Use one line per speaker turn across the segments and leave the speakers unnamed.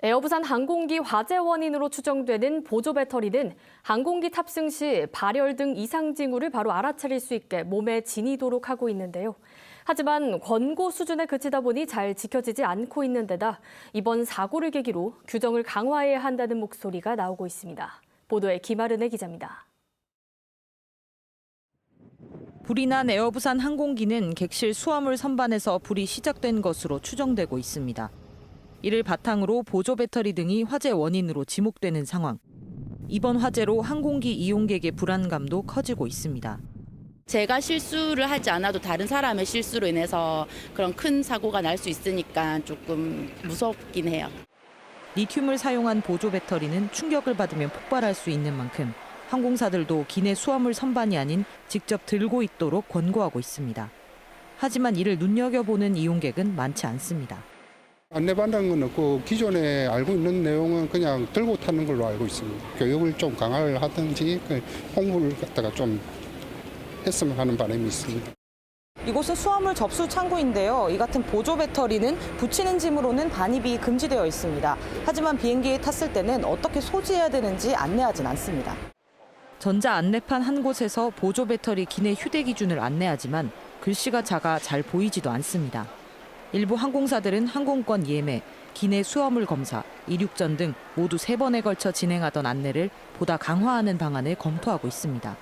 에어부산 항공기 화재 원인으로 추정되는 보조 배터리 는 항공기 탑승 시 발열 등 이상 징후를 바로 알아차릴 수 있게 몸에 지니도록 하고 있는데요. 하지만 권고 수준에 그치다 보니 잘 지켜지지 않고 있는 데다 이번 사고를 계기로 규정을 강화해야 한다는 목소리가 나오고 있습니다. 보도에 김아른의 기자입니다.
불이 난 에어부산 항공기는 객실 수화물 선반에서 불이 시작된 것으로 추정되고 있습니다. 이를 바탕으로 보조 배터리 등이 화재 원인으로 지목되는 상황. 이번 화재로 항공기 이용객의 불안감도 커지고 있습니다.
제가 실수를 하지 않아도 다른 사람의 실수로 인해서 그런 큰 사고가 날 수 있으니까 조금 무섭긴 해요.
리튬을 사용한 보조 배터리는 충격을 받으면 폭발할 수 있는 만큼 항공사들도 기내 수화물 선반이 아닌 직접 들고 있도록 권고하고 있습니다. 하지만 이를 눈여겨보는 이용객은 많지 않습니다.
안내받는 건 없고 기존에 알고 있는 내용은 그냥 들고 타는 걸로 알고 있습니다. 교육을 좀 강화를 하든지 그 홍보를 갖다가 좀 했으면 하는 바람이 있습니다.
이곳은 수화물 접수 창고인데요. 이 같은 보조 배터리는 붙이는 짐으로는 반입이 금지되어 있습니다. 하지만 비행기에 탔을 때는 어떻게 소지해야 되는지 안내하진 않습니다.
전자 안내판 한 곳에서 보조 배터리 기내 휴대 기준을 안내하지만 글씨가 작아 잘 보이지도 않습니다. 일부 항공사들은 항공권 예매, 기내 수화물 검사, 이륙전 등 모두 세 번에 걸쳐 진행하던 안내를 보다 강화하는 방안을 검토하고 있습니다.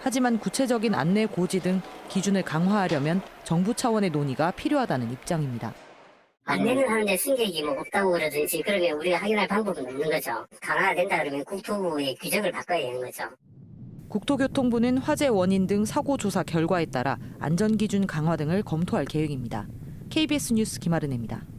하지만 구체적인 안내 고지 등 기준을 강화하려면 정부 차원의 논의가 필요하다는 입장입니다.
안내는 하는데 승객이 뭐 없다고 그러든지 그러면 우리가 확인할 방법은 없는 거죠. 강화된다 그러면 국토부의 규정을 바꿔야 되는 거죠.
국토교통부는 화재 원인 등 사고 조사 결과에 따라 안전 기준 강화 등을 검토할 계획입니다. KBS 뉴스 김아른입니다.